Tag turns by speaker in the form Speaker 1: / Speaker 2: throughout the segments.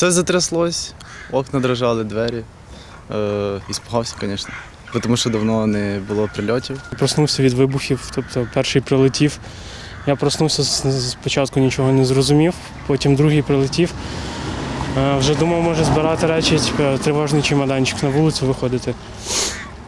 Speaker 1: Все затряслось, окна дрожали, двері. Е, і звісно. Тому що давно не було прильотів.
Speaker 2: Проснувся від вибухів, тобто перший прилетів. Я проснувся спочатку нічого не зрозумів, потім другий прилетів. Е, Вже думав, може збирати речі, типу, тривожний чемоданчик на вулицю виходити.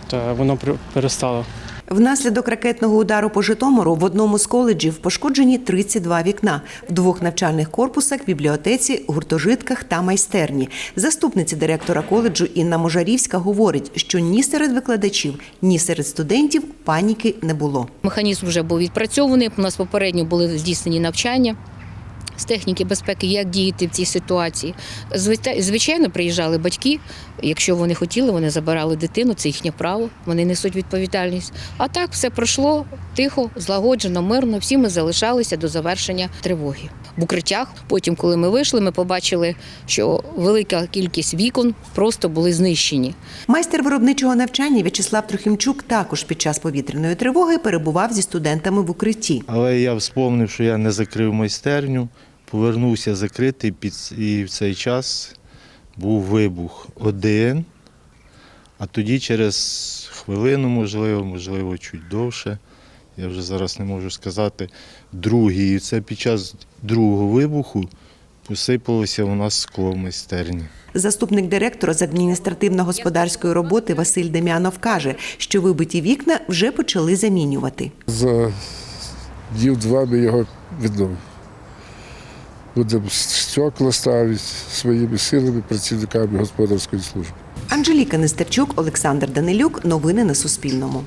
Speaker 2: Та воно перестало.
Speaker 3: Внаслідок ракетного удару по Житомиру в одному з коледжів пошкоджені 32 вікна в двох навчальних корпусах, бібліотеці, гуртожитках та майстерні. Заступниця директора коледжу Інна Можарівська говорить, що ні серед викладачів, ні серед студентів паніки не було.
Speaker 4: Механізм вже був відпрацьований. У нас попередньо були здійснені навчання. З техніки безпеки, як діяти в цій ситуації. Звичайно, приїжджали батьки. Якщо вони хотіли, вони забирали дитину, це їхнє право, вони несуть відповідальність. А так все пройшло тихо, злагоджено, мирно. Всі ми залишалися до завершення тривоги. В укриттях. Потім, коли ми вийшли, ми побачили, що велика кількість вікон просто були знищені.
Speaker 3: Майстер виробничого навчання В'ячеслав Трохимчук також під час повітряної тривоги перебував зі студентами в укритті.
Speaker 5: Але я вспомнив, що я не закрив майстерню, повернувся закритий під, і в цей час був вибух один, а тоді через хвилину, можливо, можливо, чуть довше. Я вже зараз не можу сказати, другий. І це під час другого вибуху посипалося у нас скло в майстерні.
Speaker 3: Заступник директора з адміністративно-господарської роботи Василь Дем'янов каже, що вибиті вікна вже почали замінювати.
Speaker 6: За днів два ми його відновимо. Будемо стекла ставити своїми силами працівниками господарської служби.
Speaker 3: Анжеліка Нестерчук, Олександр Данилюк. Новини на Суспільному.